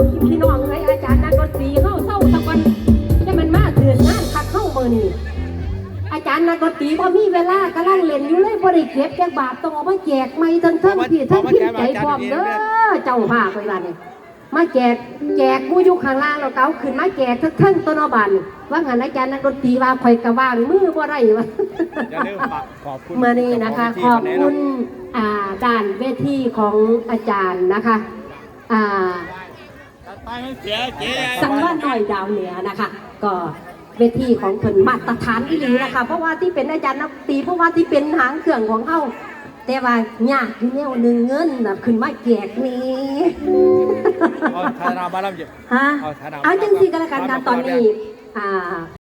เอาพี่น้องเอ้ยอาจารย์นักดนตรีเข้าเศร้าสักวันจะมันมาเถื่อนงานคักเข้ามือนี่อาจารย์นักดนตรีพอมีเวลากำลังเล่นอยู่เลยบริเก็บแจกบาทต้องเอามาแจกไม่ทั้งทั้งพี่ทั้งพี่ใจพร้อมเด้อเจ้าภาพเวลานี่มาแจกแจกผู้อยู่ข้างล่างแล้วเก้าขึ้นมาแจกทั้งทั้งต้นอบานนี่ว่าหันอาจารย์นักดนตรีว่าคอยกระว่างมือบ่ไรวะอย่าลืมฝากขอบคุณเมื่อนี้นะคะขเจ้าอขบงคุเวณทีอ่าด่านเวทีของอาจารย์นะคะ อ่าไปมันเสียเจ๊สังวาหน่อยดาวเหนือนะคะ ก็เวทีของเพิ่นมาตรฐานที่ดีนะคะ เพราะว่าที่เป็นอาจารย์นักดนตรีเพราะว่าที่เป็นหางเครื่องของเขาแต่ว่ายากอยู่แนวหนึ่งเงินน่ะขึ้นมาแจกนี่เอาธนาบาลัมเจ็บฮะเอาธนาเอาจังสิกันละกันค่ะตอนนี้อ่า